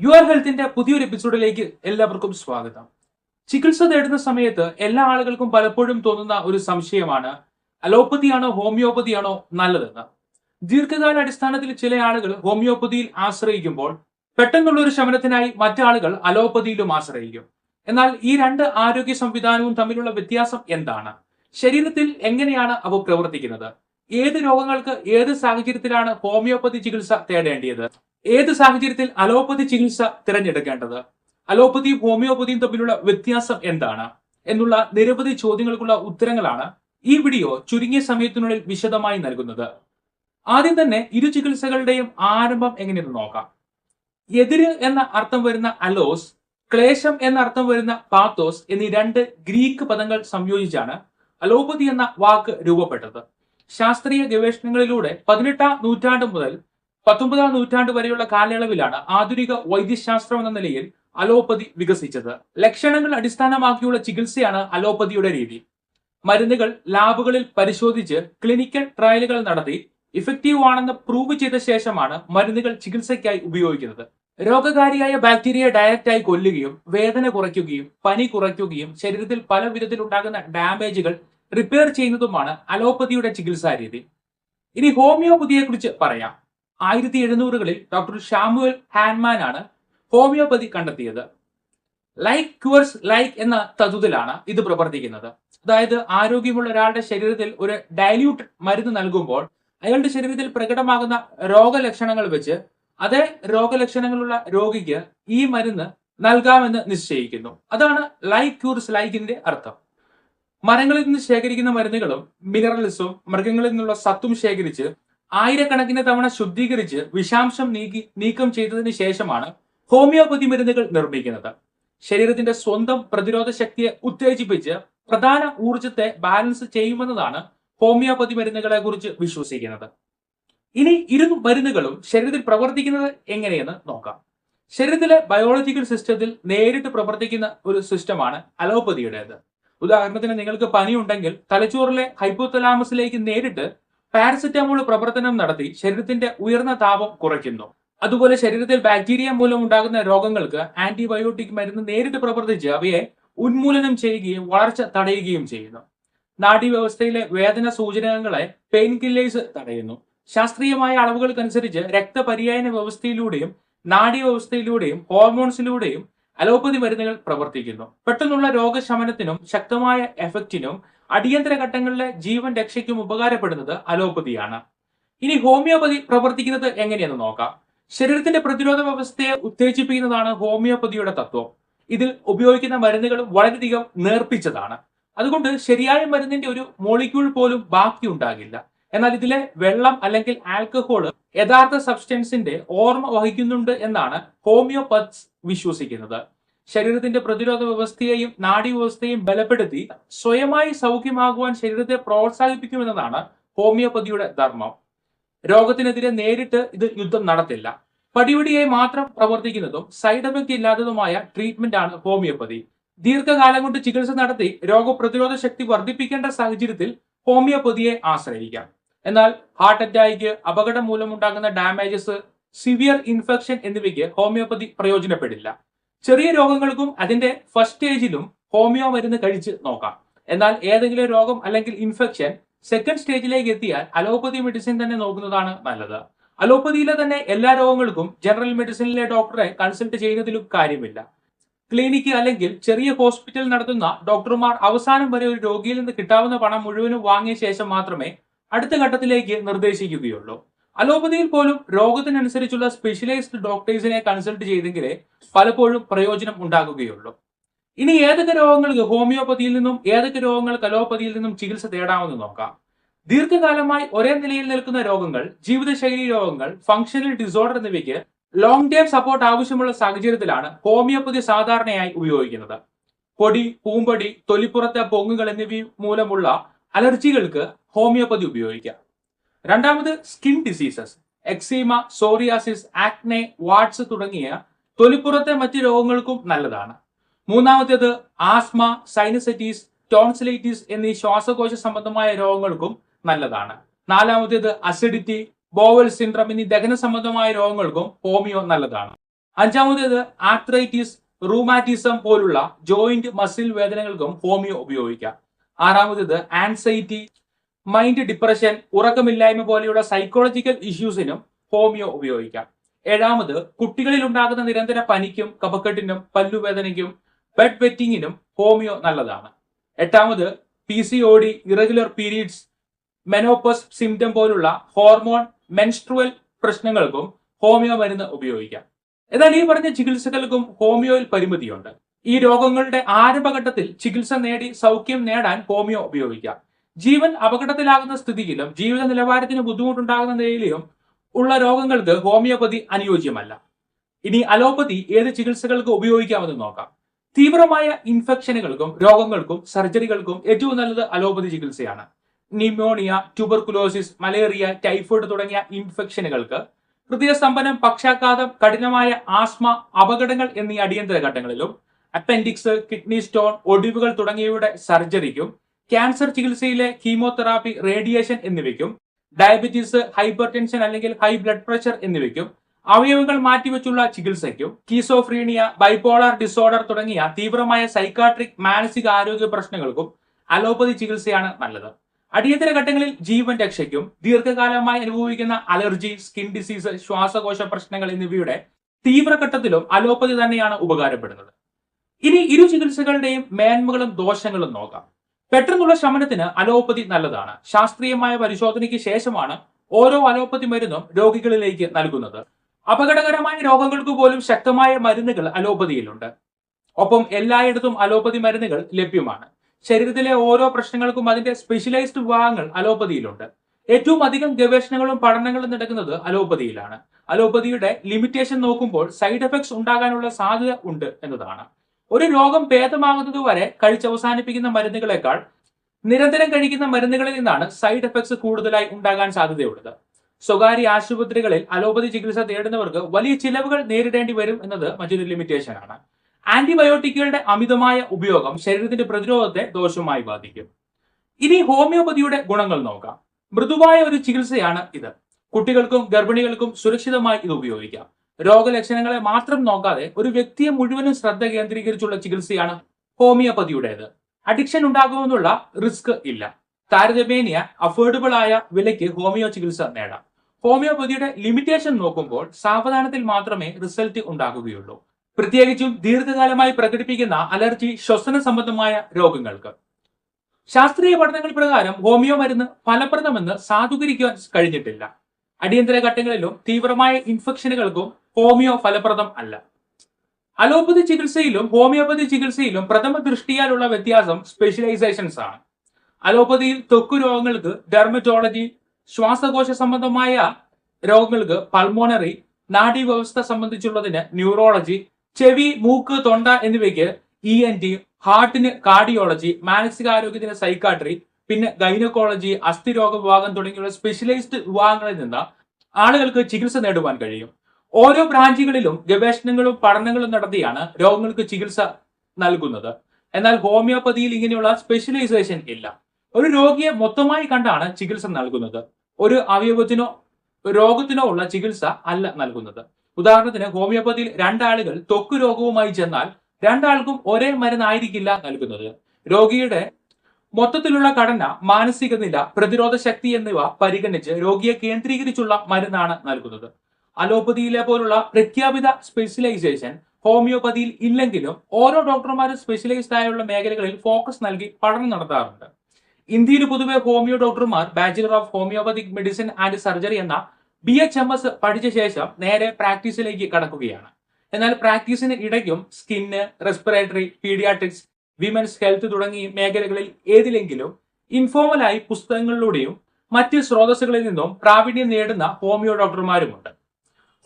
You are ഹെൽത്തിന്റെ പുതിയൊരു എപ്പിസോഡിലേക്ക് എല്ലാവർക്കും സ്വാഗതം. ചികിത്സ തേടുന്ന സമയത്ത് എല്ലാ ആളുകൾക്കും പലപ്പോഴും തോന്നുന്ന ഒരു സംശയമാണ് അലോപ്പതിയാണോ ഹോമിയോപ്പതിയാണോ നല്ലതെന്ന്. ദീർഘകാല അടിസ്ഥാനത്തിൽ ചില ആളുകൾ ഹോമിയോപ്പതിയിൽ ആശ്രയിക്കുമ്പോൾ പെട്ടെന്നുള്ള ഒരു ശമനത്തിനായി മറ്റാളുകൾ അലോപ്പതിയിലും ആശ്രയിക്കും. എന്നാൽ ഈ രണ്ട് ആരോഗ്യ സംവിധാനവും തമ്മിലുള്ള വ്യത്യാസം എന്താണ്? ശരീരത്തിൽ എങ്ങനെയാണ് അവ പ്രവർത്തിക്കുന്നത്? ഏത് രോഗങ്ങൾക്ക് ഏത് സാഹചര്യത്തിലാണ് ഹോമിയോപ്പതി ചികിത്സ തേടേണ്ടത് ഏത് സാഹചര്യത്തിൽ അലോപ്പതി ചികിത്സ തിരഞ്ഞെടുക്കേണ്ടത്? അലോപ്പതിയും ഹോമിയോപ്പതിയും തമ്മിലുള്ള വ്യത്യാസം എന്താണ്? എന്നുള്ള നിരവധി ചോദ്യങ്ങൾക്കുള്ള ഉത്തരങ്ങളാണ് ഈ വീഡിയോ ചുരുങ്ങിയ സമയത്തിനുള്ളിൽ വിശദമായി നൽകുന്നത്. ആദ്യം തന്നെ ഇരു ചികിത്സകളുടെയും ആരംഭം എങ്ങനെയെന്ന് നോക്കാം. എതിര് എന്ന അർത്ഥം വരുന്ന അലോസ് ക്ലേശം എന്ന അർത്ഥം വരുന്ന പാത്തോസ് എന്നീ രണ്ട് ഗ്രീക്ക് പദങ്ങൾ സംയോജിച്ചാണ് അലോപ്പതി എന്ന വാക്ക് രൂപപ്പെട്ടത്. ശാസ്ത്രീയ ഗവേഷണങ്ങളിലൂടെ പതിനെട്ടാം നൂറ്റാണ്ട് മുതൽ പത്തൊമ്പതാം നൂറ്റാണ്ട് വരെയുള്ള കാലയളവിലാണ് ആധുനിക വൈദ്യശാസ്ത്രം എന്ന നിലയിൽ അലോപ്പതി വികസിച്ചത്. ലക്ഷണങ്ങൾ അടിസ്ഥാനമാക്കിയുള്ള ചികിത്സയാണ് അലോപ്പതിയുടെ രീതി. മരുന്നുകൾ ലാബുകളിൽ പരിശോധിച്ച് ക്ലിനിക്കൽ ട്രയലുകൾ നടത്തി ഇഫക്റ്റീവ് ആണെന്ന് പ്രൂവ് ചെയ്ത ശേഷമാണ് മരുന്നുകൾ ചികിത്സയ്ക്കായി ഉപയോഗിക്കുന്നത്. രോഗകാരിയായ ബാക്ടീരിയ ഡയറക്റ്റായി കൊല്ലുകയും വേദന കുറയ്ക്കുകയും പനി കുറയ്ക്കുകയും ശരീരത്തിൽ പല വിധത്തിലുണ്ടാകുന്ന ഡാമേജുകൾ റിപ്പയർ ചെയ്യുന്നതുമാണ് അലോപ്പതിയുടെ ചികിത്സാ രീതി. ഇനി ഹോമിയോപ്പതിയെ കുറിച്ച് പറയാം. ആയിരത്തി എഴുന്നൂറുകളിൽ ഡോക്ടർ ഷാമുവൽ ഹാൻമാൻ ആണ് ഹോമിയോപതി കണ്ടെത്തിയത്. ലൈക്ക് ക്യൂർസ് ലൈക്ക് എന്ന തത്വത്തിലാണ് ഇത് പ്രവർത്തിക്കുന്നത്. അതായത് ആരോഗ്യമുള്ള ഒരാളുടെ ശരീരത്തിൽ ഒരു ഡയല്യൂട്ട് മരുന്ന് നൽകുമ്പോൾ അയാളുടെ ശരീരത്തിൽ പ്രകടമാകുന്ന രോഗലക്ഷണങ്ങൾ വെച്ച് അതേ രോഗലക്ഷണങ്ങളുള്ള രോഗിക്ക് ഈ മരുന്ന് നൽകാമെന്ന് നിശ്ചയിക്കുന്നു. അതാണ് ലൈക്ക് ക്യൂർസ് ലൈക്കിന്റെ അർത്ഥം. മരങ്ങളിൽ നിന്ന് ശേഖരിക്കുന്ന മരുന്നുകളും മിനറൽസും മൃഗങ്ങളിൽ നിന്നുള്ള സത്തും ശേഖരിച്ച് ആയിരക്കണക്കിന് തവണ ശുദ്ധീകരിച്ച് വിഷാംശം നീക്കി നീക്കം ചെയ്തതിനു ശേഷമാണ് ഹോമിയോപ്പതി മരുന്നുകൾ നിർമ്മിക്കുന്നത്. ശരീരത്തിന്റെ സ്വന്തം പ്രതിരോധ ശക്തിയെ ഉത്തേജിപ്പിച്ച് പ്രധാന ഊർജത്തെ ബാലൻസ് ചെയ്യുമെന്നതാണ് ഹോമിയോപ്പതി മരുന്നുകളെ കുറിച്ച് വിശ്വസിക്കുന്നത്. ഇനി ഇരു മരുന്നുകളും ശരീരത്തിൽ പ്രവർത്തിക്കുന്നത് എങ്ങനെയെന്ന് നോക്കാം. ശരീരത്തിലെ ബയോളജിക്കൽ സിസ്റ്റത്തിൽ നേരിട്ട് പ്രവർത്തിക്കുന്ന ഒരു സിസ്റ്റമാണ് അലോപ്പതിയുടേത് ഉദാഹരണത്തിന് നിങ്ങൾക്ക് പനിയുണ്ടെങ്കിൽ തലച്ചോറിലെ ഹൈപ്പോതലാമസിലേക്ക് നേരിട്ട് പാരസെറ്റാമോൾ പ്രവർത്തനം നടത്തി ശരീരത്തിന്റെ ഉയർന്ന താപം കുറയ്ക്കുന്നു. അതുപോലെ ശരീരത്തിൽ ബാക്ടീരിയ മൂലം ഉണ്ടാകുന്ന രോഗങ്ങൾക്ക് ആന്റിബയോട്ടിക് മരുന്ന് നേരിട്ട് പ്രവർത്തിച്ച് അവയെ ഉന്മൂലനം ചെയ്യുകയും വളർച്ച തടയുകയും ചെയ്യുന്നു. നാഡീവ്യവസ്ഥയിലെ വേദന സൂചനകളെ പെയിൻ കില്ലേഴ്സ് തടയുന്നു. ശാസ്ത്രീയമായ അളവുകൾക്കനുസരിച്ച് രക്തപര്യായന വ്യവസ്ഥയിലൂടെയും നാഡീവ്യവസ്ഥയിലൂടെയും ഹോർമോൺസിലൂടെയും അലോപ്പതി മരുന്നുകൾ പ്രവർത്തിക്കുന്നു. പെട്ടെന്നുള്ള രോഗശമനത്തിനും ശക്തമായ എഫക്റ്റിനും അടിയന്തര ഘട്ടങ്ങളിലെ ജീവൻ രക്ഷയ്ക്കും ഉപകാരപ്പെടുന്നത് അലോപ്പതിയാണ്. ഇനി ഹോമിയോപ്പതി പ്രവർത്തിക്കുന്നത് എങ്ങനെയെന്ന് നോക്കാം. ശരീരത്തിന്റെ പ്രതിരോധ വ്യവസ്ഥയെ ഉത്തേജിപ്പിക്കുന്നതാണ് ഹോമിയോപ്പതിയുടെ തത്വം. ഇതിൽ ഉപയോഗിക്കുന്ന മരുന്നുകൾ വളരെയധികം നേർപ്പിച്ചതാണ്. അതുകൊണ്ട് ശരിയായ മരുന്നിന്റെ ഒരു മോളിക്യൂൾ പോലും ബാക്കി ഉണ്ടാകില്ല എന്നാൽ ഇതിലെ വെള്ളം അല്ലെങ്കിൽ ആൽക്കഹോൾ യഥാർത്ഥ സബ്സ്റ്റൻസിന്റെ ഓർമ്മ വഹിക്കുന്നുണ്ട് എന്നാണ് ഹോമിയോപത്സ് വിശ്വസിക്കുന്നത്. ശരീരത്തിന്റെ പ്രതിരോധ വ്യവസ്ഥയെയും നാഡി വ്യവസ്ഥയെയും ബലപ്പെടുത്തി സ്വയമായി സൗഖ്യമാകുവാൻ ശരീരത്തെ പ്രോത്സാഹിപ്പിക്കുമെന്നതാണ് ഹോമിയോപ്പതിയുടെ ധർമ്മം. രോഗത്തിനെതിരെ നേരിട്ട് ഇത് യുദ്ധം നടത്തില്ല. പടിപടിയായി മാത്രം പ്രവർത്തിക്കുന്നതും സൈഡ് എഫക്റ്റ് ഇല്ലാത്തതുമായ ട്രീറ്റ്മെന്റ് ആണ് ഹോമിയോപ്പതി ദീർഘകാലം കൊണ്ട് ചികിത്സ നടത്തി രോഗപ്രതിരോധ ശക്തി വർദ്ധിപ്പിക്കേണ്ട സാഹചര്യത്തിൽ ഹോമിയോപ്പതിയെ ആശ്രയിക്കാം. എന്നാൽ ഹാർട്ട് അറ്റാക്ക് അപകടം മൂലമുണ്ടാകുന്ന ഡാമേജസ് സിവിയർ ഇൻഫെക്ഷൻ എന്നിവയ്ക്ക് ഹോമിയോപ്പതി പ്രയോജനപ്പെടില്ല. ചെറിയ രോഗങ്ങൾക്കും അതിന്റെ ഫസ്റ്റ് സ്റ്റേജിലും ഹോമിയോ മരുന്ന് കഴിച്ച് നോക്കാം. എന്നാൽ ഏതെങ്കിലും രോഗം അല്ലെങ്കിൽ ഇൻഫെക്ഷൻ സെക്കൻഡ് സ്റ്റേജിലേക്ക് എത്തിയാൽ അലോപ്പതി മെഡിസിൻ തന്നെ നോക്കുന്നതാണ് നല്ലത്. അലോപ്പതിയിലെ തന്നെ എല്ലാ രോഗങ്ങൾക്കും ജനറൽ മെഡിസിനിലെ ഡോക്ടറെ കൺസൾട്ട് ചെയ്യുന്നതിലും കാര്യമില്ല. ക്ലിനിക്ക് അല്ലെങ്കിൽ ചെറിയ ഹോസ്പിറ്റൽ നടത്തുന്ന ഡോക്ടർമാർ അവസാനം വരെ ഒരു രോഗിയിൽ നിന്ന് കിട്ടാവുന്ന പണം മുഴുവനും വാങ്ങിയ ശേഷം മാത്രമേ അടുത്ത ഘട്ടത്തിലേക്ക് നിർദ്ദേശിക്കുകയുള്ളൂ. അലോപ്പതിയിൽ പോലും രോഗത്തിനനുസരിച്ചുള്ള സ്പെഷ്യലൈസ്ഡ് ഡോക്ടേഴ്സിനെ കൺസൾട്ട് ചെയ്തെങ്കിലേ പലപ്പോഴും പ്രയോജനം ഉണ്ടാകുകയുള്ളൂ. ഇനി ഏതൊക്കെ രോഗങ്ങൾക്ക് ഹോമിയോപ്പതിയിൽ നിന്നും ഏതൊക്കെ രോഗങ്ങൾക്ക് അലോപ്പതിയിൽ നിന്നും ചികിത്സ തേടാമെന്ന് നോക്കാം. ദീർഘകാലമായി ഒരേ നിലയിൽ നിൽക്കുന്ന രോഗങ്ങൾ ജീവിതശൈലി രോഗങ്ങൾ ഫങ്ഷണൽ ഡിസോർഡർ എന്നിവയ്ക്ക് ലോങ് ടേം സപ്പോർട്ട് ആവശ്യമുള്ള സാഹചര്യത്തിലാണ് ഹോമിയോപ്പതി സാധാരണയായി ഉപയോഗിക്കുന്നത്. പൊടി പൂമ്പൊടി തൊലിപ്പുറത്തെ പൊങ്ങുകൾ എന്നിവ മൂലമുള്ള അലർജികൾക്ക് ഹോമിയോപ്പതി ഉപയോഗിക്കാം. രണ്ടാമത് skin diseases eczema psoriasis acne warts തുടങ്ങിയ തൊലിപ്പുറത്തെ മറ്റ് രോഗങ്ങൾക്കും നല്ലതാണ്. മൂന്നാമത്തേത് ആസ്മ സൈനസൈറ്റീസ് ടോൺസിലൈറ്റീസ് എന്നീ ശ്വാസകോശ സംബന്ധമായ രോഗങ്ങൾക്കും നല്ലതാണ്. നാലാമത്തേത് അസിഡിറ്റി ബോവൽ സിൻഡ്രം എന്നീ ദഹന സംബന്ധമായ രോഗങ്ങൾക്കും ഹോമിയോ നല്ലതാണ്. അഞ്ചാമത്തേത് ആർത്രൈറ്റിസ് റൂമാറ്റിസം പോലുള്ള ജോയിന്റ് മസിൽ വേദനകൾക്കും ഹോമിയോ ഉപയോഗിക്കാം. ആറാമത്തേത് ആൻസൈറ്റി മൈൻഡ് ഡിപ്രഷൻ ഉറക്കമില്ലായ്മ പോലെയുള്ള സൈക്കോളജിക്കൽ ഇഷ്യൂസിനും ഹോമിയോ ഉപയോഗിക്കാം. ഏഴാമത് കുട്ടികളിൽ ഉണ്ടാകുന്ന നിരന്തര പനിക്കും കഫക്കെട്ടിനും പല്ലുവേദനയ്ക്കും ബെഡ് വെറ്റിങ്ങിനും ഹോമിയോ നല്ലതാണ്. എട്ടാമത് P C O D irregular periods menopause symptom പോലുള്ള ഹോർമോൺ മെൻസ്ട്രുവൽ പ്രശ്നങ്ങൾക്കും ഹോമിയോ മരുന്ന് ഉപയോഗിക്കാം. എന്നാൽ ഈ പറഞ്ഞ ചികിത്സകൾക്കും ഹോമിയോയിൽ പരിമിതിയുണ്ട്. ഈ രോഗങ്ങളുടെ ആരംഭഘട്ടത്തിൽ ചികിത്സ നേടി സൗഖ്യം നേടാൻ ഹോമിയോ ഉപയോഗിക്കാം. ജീവൻ അപകടത്തിലാകുന്ന സ്ഥിതിയിലും ജീവിത നിലവാരത്തിന് ബുദ്ധിമുട്ടുണ്ടാകുന്ന നിലയിലും ഉള്ള രോഗങ്ങൾക്ക് ഹോമിയോപ്പതി അനുയോജ്യമല്ല. ഇനി അലോപ്പതി ഏത് ചികിത്സകൾക്ക് ഉപയോഗിക്കാമെന്ന് നോക്കാം. തീവ്രമായ ഇൻഫെക്ഷനുകൾക്കും രോഗങ്ങൾക്കും സർജറികൾക്കും ഏറ്റവും നല്ലത് അലോപ്പതി ചികിത്സയാണ്. ന്യൂമോണിയ ട്യൂബർകുലോസിസ് മലേറിയ ടൈഫോയിഡ് തുടങ്ങിയ ഇൻഫെക്ഷനുകൾക്ക് ഹൃദയസ്തംഭനം പക്ഷാഘാതം കഠിനമായ ആസ്മ അപകടങ്ങൾ എന്നീ അടിയന്തര ഘട്ടങ്ങളിലും അപ്പൻഡിക്സ് കിഡ്നി സ്റ്റോൺ ഒടിവുകൾ തുടങ്ങിയവയുടെ സർജറിക്കും ക്യാൻസർ ചികിത്സയിലെ കീമോതെറാപ്പി റേഡിയേഷൻ എന്നിവയ്ക്കും ഡയബറ്റീസ് ഹൈപ്പർ ടെൻഷൻ അല്ലെങ്കിൽ ഹൈ ബ്ലഡ് പ്രഷർ എന്നിവയ്ക്കും അവയവങ്ങൾ മാറ്റിവെച്ചുള്ള ചികിത്സയ്ക്കും കീസോഫ്രീനിയ ബൈപോളാർ ഡിസോർഡർ തുടങ്ങിയ തീവ്രമായ സൈക്കാട്രിക് മാനസിക ആരോഗ്യ പ്രശ്നങ്ങൾക്കും അലോപ്പതി ചികിത്സയാണ് നല്ലത്. അടിയന്തര ഘട്ടങ്ങളിൽ ജീവൻ രക്ഷയ്ക്കും ദീർഘകാലമായി അനുഭവിക്കുന്ന അലർജി സ്കിൻ ഡിസീസ് ശ്വാസകോശ പ്രശ്നങ്ങൾ എന്നിവയുടെ തീവ്രഘട്ടത്തിലും അലോപ്പതി തന്നെയാണ് ഉപകാരപ്പെടുന്നത്. ഇനി ഇരു ചികിത്സകളുടെയും മേന്മകളും ദോഷങ്ങളും നോക്കാം. പെട്ടെന്നുള്ള ശമനത്തിന് അലോപ്പതി നല്ലതാണ്. ശാസ്ത്രീയമായ പരിശോധനയ്ക്ക് ശേഷമാണ് ഓരോ അലോപ്പതി മരുന്നും രോഗികളിലേക്ക് നൽകുന്നത്. അപകടകരമായ രോഗങ്ങൾക്ക് പോലും ശക്തമായ മരുന്നുകൾ അലോപ്പതിയിലുണ്ട്. ഒപ്പം എല്ലായിടത്തും അലോപ്പതി മരുന്നുകൾ ലഭ്യമാണ്. ശരീരത്തിലെ ഓരോ പ്രശ്നങ്ങൾക്കും അതിന്റെ സ്പെഷ്യലൈസ്ഡ് വിഭാഗങ്ങൾ അലോപ്പതിയിലുണ്ട്. ഏറ്റവും അധികം ഗവേഷണങ്ങളും പഠനങ്ങളും നടക്കുന്നത് അലോപ്പതിയിലാണ്. അലോപ്പതിയുടെ ലിമിറ്റേഷൻ നോക്കുമ്പോൾ സൈഡ് എഫക്ട്സ് ഉണ്ടാകാനുള്ള സാധ്യത ഉണ്ട് എന്നതാണ്. ഒരു രോഗം ഭേദമാകുന്നത് വരെ കഴിച്ചവസാനിപ്പിക്കുന്ന മരുന്നുകളെക്കാൾ നിരന്തരം കഴിക്കുന്ന മരുന്നുകളിൽ നിന്നാണ് സൈഡ് എഫക്ട്സ് കൂടുതലായി ഉണ്ടാകാൻ സാധ്യതയുള്ളത്. സ്വകാര്യ ആശുപത്രികളിൽ അലോപ്പതി ചികിത്സ തേടുന്നവർക്ക് വലിയ ചിലവുകൾ നേരിടേണ്ടി വരും എന്നത് മറ്റൊരു ലിമിറ്റേഷൻ ആണ് ആന്റിബയോട്ടിക്കുകളുടെ അമിതമായ ഉപയോഗം ശരീരത്തിന്റെ പ്രതിരോധത്തെ ദോഷമായി ബാധിക്കും. ഇനി ഹോമിയോപതിയുടെ ഗുണങ്ങൾ നോക്കാം. മൃദുവായ ഒരു ചികിത്സയാണ് ഇത്. കുട്ടികൾക്കും ഗർഭിണികൾക്കും സുരക്ഷിതമായി ഇത് ഉപയോഗിക്കാം. രോഗലക്ഷണങ്ങളെ മാത്രം നോക്കാതെ ഒരു വ്യക്തിയെ മുഴുവനും ശ്രദ്ധ കേന്ദ്രീകരിച്ചുള്ള ചികിത്സയാണ് ഹോമിയോപ്പതിയുടേത്. അഡിക്ഷൻ ഉണ്ടാകുമെന്നുള്ള റിസ്ക് ഇല്ല. താരതമ്യേന അഫോർഡബിൾ ആയ വിലയ്ക്ക് ഹോമിയോ ചികിത്സ നേടാം. ഹോമിയോപ്പതിയുടെ ലിമിറ്റേഷൻ നോക്കുമ്പോൾ സാവധാനത്തിൽ മാത്രമേ റിസൾട്ട് ഉണ്ടാകുകയുള്ളൂ. പ്രത്യേകിച്ചും ദീർഘകാലമായി പ്രകടിപ്പിക്കുന്ന അലർജി ശ്വസന സംബന്ധമായ രോഗങ്ങൾക്ക്. ശാസ്ത്രീയ പഠനങ്ങൾ പ്രകാരം ഹോമിയോ മരുന്ന് ഫലപ്രദമെന്ന് സാധൂകരിക്കാൻ കഴിഞ്ഞിട്ടില്ല. അടിയന്തര ഘട്ടങ്ങളിലും തീവ്രമായ ഇൻഫെക്ഷനുകൾക്കും ഹോമിയോ ഫലപ്രദം അല്ല. അലോപ്പതി ചികിത്സയിലും ഹോമിയോപ്പതി ചികിത്സയിലും പ്രഥമ ദൃഷ്ടിയാലുള്ള വ്യത്യാസം സ്പെഷ്യലൈസേഷൻസ് ആണ്. അലോപ്പതിയിൽ ത്വക്ക് രോഗങ്ങൾക്ക് ഡെർമറ്റോളജി ശ്വാസകോശ സംബന്ധമായ രോഗങ്ങൾക്ക് പൾമോണറി നാഡീവ്യവസ്ഥ സംബന്ധിച്ചുള്ളതിന് ന്യൂറോളജി ചെവി മൂക്ക് തൊണ്ട എന്നിവയ്ക്ക് ഇ എൻ ടി ഹാർട്ടിന് കാർഡിയോളജി മാനസികാരോഗ്യത്തിന് സൈക്കാട്രി പിന്നെ ഗൈനക്കോളജി അസ്ഥിരോഗ വിഭാഗം തുടങ്ങിയുള്ള സ്പെഷ്യലൈസ്ഡ് വിഭാഗങ്ങളിൽ നിന്ന് ആളുകൾക്ക് ചികിത്സ നേടുവാൻ കഴിയും. ഓരോ ബ്രാഞ്ചുകളിലും ഗവേഷണങ്ങളും പഠനങ്ങളും നടത്തിയാണ് രോഗങ്ങൾക്ക് ചികിത്സ നൽകുന്നത്. എന്നാൽ ഹോമിയോപ്പതിയിൽ ഇങ്ങനെയുള്ള സ്പെഷ്യലൈസേഷൻ ഇല്ല. ഒരു രോഗിയെ മൊത്തമായി കണ്ടാണ് ചികിത്സ നൽകുന്നത്. ഒരു അവയവത്തിനോ രോഗത്തിനോ ഉള്ള ചികിത്സ അല്ല നൽകുന്നത്. ഉദാഹരണത്തിന് ഹോമിയോപ്പതിയിൽ രണ്ടാളുകൾ ത്വക്ക് രോഗവുമായി ചെന്നാൽ രണ്ടാൾക്കും ഒരേ മരുന്നായിരിക്കില്ല നൽകുന്നത്. രോഗിയുടെ മൊത്തത്തിലുള്ള ഘടന മാനസിക നില പ്രതിരോധ ശക്തി എന്നിവ പരിഗണിച്ച് രോഗിയെ കേന്ദ്രീകരിച്ചുള്ള മരുന്നാണ് നൽകുന്നത്. അലോപ്പതിയിലെ പോലുള്ള പ്രഖ്യാപിത സ്പെഷ്യലൈസേഷൻ ഹോമിയോപ്പതിയിൽ ഇല്ലെങ്കിലും ഓരോ ഡോക്ടർമാരും സ്പെഷ്യലൈസ്ഡ് ആയുള്ള മേഖലകളിൽ ഫോക്കസ് നൽകി പഠനം നടത്താറുണ്ട്. ഇന്ത്യയിൽ പൊതുവെ ഹോമിയോ ഡോക്ടർമാർ bachelor of homeopathic medicine and surgery എന്ന ബി എച്ച് എം എസ് പഠിച്ച ശേഷം നേരെ പ്രാക്ടീസിലേക്ക് കടക്കുകയാണ്. എന്നാൽ പ്രാക്ടീസിന് ഇടയ്ക്കും skin respiratory paediatrics women's health തുടങ്ങിയ മേഖലകളിൽ ഏതിലെങ്കിലും ഇൻഫോർമലായി പുസ്തകങ്ങളിലൂടെയും മറ്റ് സ്രോതസ്സുകളിൽ നിന്നും പ്രാവീണ്യം നേടുന്ന ഹോമിയോ ഡോക്ടർമാരുമുണ്ട്.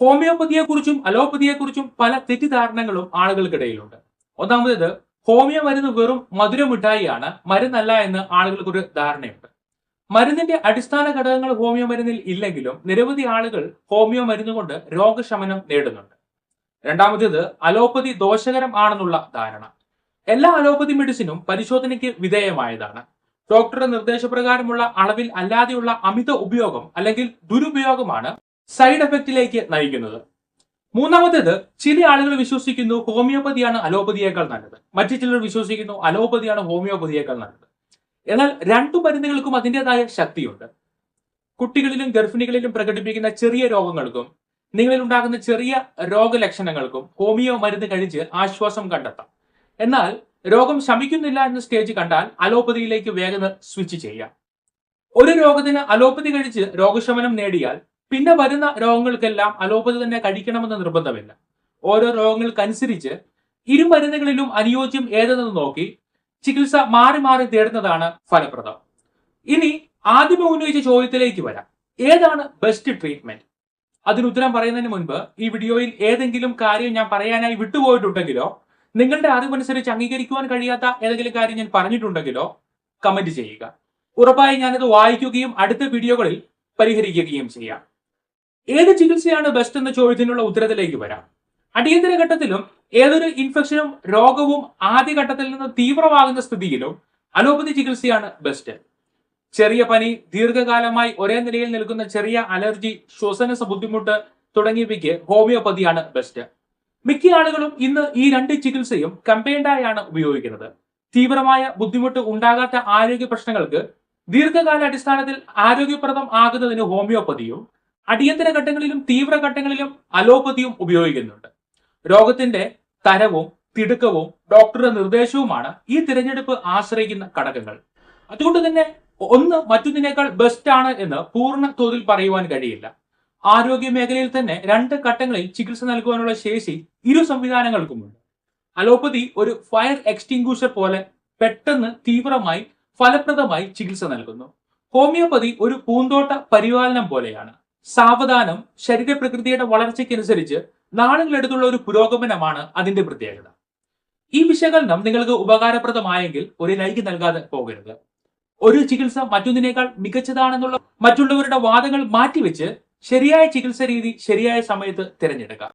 ഹോമിയോപ്പതിയെക്കുറിച്ചും അലോപ്പതിയെക്കുറിച്ചും പല തെറ്റിദ്ധാരണകളും ആളുകൾക്കിടയിലുണ്ട്. ഒന്നാമത് ഹോമിയോ മരുന്ന് വെറും മധുര മിഠായിയാണ് മരുന്നല്ല എന്ന് ആളുകൾക്കൊരു ധാരണയുണ്ട്. മരുന്നിന്റെ അടിസ്ഥാന ഘടകങ്ങൾ ഹോമിയോ മരുന്നിൽ ഇല്ലെങ്കിലും നിരവധി ആളുകൾ ഹോമിയോ മരുന്ന് കൊണ്ട് രോഗശമനം നേടുന്നുണ്ട്. രണ്ടാമത്തേത് അലോപ്പതി ദോഷകരം ആണെന്നുള്ള ധാരണ. എല്ലാ അലോപ്പതി മെഡിസിനും പരിശോധനയ്ക്ക് വിധേയമായതാണ്. ഡോക്ടറുടെ നിർദ്ദേശപ്രകാരമുള്ള അളവിൽ അല്ലാതെയുള്ള അമിത ഉപയോഗം അല്ലെങ്കിൽ ദുരുപയോഗമാണ് സൈഡ് എഫക്റ്റിലേക്ക് നയിക്കുന്നത്. മൂന്നാമത്തേത് ചില ആളുകൾ വിശ്വസിക്കുന്നു ഹോമിയോപ്പതിയാണ് അലോപ്പതിയേക്കാൾ നല്ലത്. മറ്റു ചിലർ വിശ്വസിക്കുന്നു അലോപ്പതിയാണ് ഹോമിയോപ്പതിയേക്കാൾ നല്ലത്. എന്നാൽ രണ്ടു മരുന്നുകൾക്കും അതിന്റെതായ ശക്തിയുണ്ട്. കുട്ടികളിലും ഗർഭിണികളിലും പ്രകടിപ്പിക്കുന്ന ചെറിയ രോഗങ്ങൾക്കും നിങ്ങളിൽ ഉണ്ടാകുന്ന ചെറിയ രോഗലക്ഷണങ്ങൾക്കും ഹോമിയോ മരുന്ന് കഴിച്ച് ആശ്വാസം കണ്ടെത്താം. എന്നാൽ രോഗം ശമിക്കുന്നില്ല എന്ന സ്റ്റേജ് കണ്ടാൽ അലോപ്പതിയിലേക്ക് വേഗം സ്വിച്ച് ചെയ്യാം. ഒരു രോഗത്തിന് അലോപ്പതി കഴിച്ച് രോഗശമനം നേടിയാൽ പിന്നെ വരുന്ന രോഗങ്ങൾക്കെല്ലാം അലോപ്പതി തന്നെ കഴിക്കണമെന്ന് നിർബന്ധമില്ല. ഓരോ രോഗങ്ങൾക്കനുസരിച്ച് ഇരു മരുന്നുകളിലും അനുയോജ്യം ഏതെന്ന് നോക്കി ചികിത്സ മാറി മാറി തേടുന്നതാണ് ഫലപ്രദം. ഇനി ആദ്യമേ ഉന്നയിച്ച ചോദ്യത്തിലേക്ക് വരാം. ഏതാണ് ബെസ്റ്റ് ട്രീറ്റ്മെന്റ് അതിന് ഉത്തരം പറയുന്നതിന് മുൻപ് ഈ വീഡിയോയിൽ ഏതെങ്കിലും കാര്യം ഞാൻ പറയാനായി വിട്ടുപോയിട്ടുണ്ടെങ്കിലോ നിങ്ങളുടെ അറിവനുസരിച്ച് അംഗീകരിക്കുവാൻ കഴിയാത്ത ഏതെങ്കിലും കാര്യം ഞാൻ പറഞ്ഞിട്ടുണ്ടെങ്കിലോ കമന്റ് ചെയ്യുക. ഉറപ്പായി ഞാനത് വായിക്കുകയും അടുത്ത വീഡിയോകളിൽ പരിഹരിക്കുകയും ചെയ്യാം. ഏത് ചികിത്സയാണ് ബെസ്റ്റ് എന്ന ചോദ്യത്തിനുള്ള ഉത്തരത്തിലേക്ക് വരാം. അടിയന്തര ഘട്ടത്തിലും ഏതൊരു ഇൻഫെക്ഷനും രോഗവും ആദ്യഘട്ടത്തിൽ നിന്ന് തീവ്രമാകുന്ന സ്ഥിതിയിലും അലോപ്പതി ചികിത്സയാണ് ബെസ്റ്റ് ചെറിയ പനി ദീർഘകാലമായി ഒരേ നിലയിൽ നിൽക്കുന്ന ചെറിയ അലർജി ശ്വസന ബുദ്ധിമുട്ട് തുടങ്ങിയവയ്ക്ക് ഹോമിയോപ്പതിയാണ് ബെസ്റ്റ് മിക്ക ആളുകളും ഇന്ന് ഈ രണ്ട് ചികിത്സയും കമ്പൈൻഡായാണ് ഉപയോഗിക്കുന്നത്. തീവ്രമായ ബുദ്ധിമുട്ട് ഉണ്ടാകാത്ത ആരോഗ്യ പ്രശ്നങ്ങൾക്ക് ദീർഘകാല അടിസ്ഥാനത്തിൽ ആരോഗ്യപ്രദം ആകുന്നതിന് ഹോമിയോപ്പതിയും അടിയന്തര ഘട്ടങ്ങളിലും തീവ്ര ഘട്ടങ്ങളിലും അലോപ്പതിയും ഉപയോഗിക്കുന്നുണ്ട്. രോഗത്തിന്റെ തരവും തിടുക്കവും ഡോക്ടറുടെ നിർദ്ദേശവുമാണ് ഈ തിരഞ്ഞെടുപ്പ് ആശ്രയിക്കുന്ന ഘടകങ്ങൾ. അതുകൊണ്ട് തന്നെ ഒന്ന് മറ്റൊന്നിനേക്കാൾ ബെസ്റ്റ് ആണ് എന്ന് പൂർണ തോതിൽ പറയുവാൻ കഴിയില്ല. ആരോഗ്യ മേഖലയിൽ തന്നെ രണ്ട് ഘട്ടങ്ങളിൽ ചികിത്സ നൽകുവാനുള്ള ശേഷി ഇരു സംവിധാനങ്ങൾക്കുമുണ്ട്. അലോപ്പതി ഒരു ഫയർ എക്സ്റ്റിങ്ഷർ പോലെ പെട്ടെന്ന് തീവ്രമായി ഫലപ്രദമായി ചികിത്സ നൽകുന്നു. ഹോമിയോപ്പതി ഒരു പൂന്തോട്ട പരിപാലനം പോലെയാണ്. സാവധാനം ശരീരപ്രകൃതിയുടെ വളർച്ചയ്ക്കനുസരിച്ച് നാളുകളെടുത്തുള്ള ഒരു പുരോഗമനമാണ് അതിന്റെ പ്രത്യേകത. ഈ വിശകലനം നിങ്ങൾക്ക് ഉപകാരപ്രദമായെങ്കിൽ ഒരു ലൈക്ക് നൽകാതെ പോകരുത്. ഒരു ചികിത്സ മറ്റൊന്നിനേക്കാൾ മികച്ചതാണെന്നുള്ള മറ്റുള്ളവരുടെ വാദങ്ങൾ മാറ്റിവെച്ച് ശരിയായ ചികിത്സ രീതി ശരിയായ സമയത്ത് തിരഞ്ഞെടുക്കുക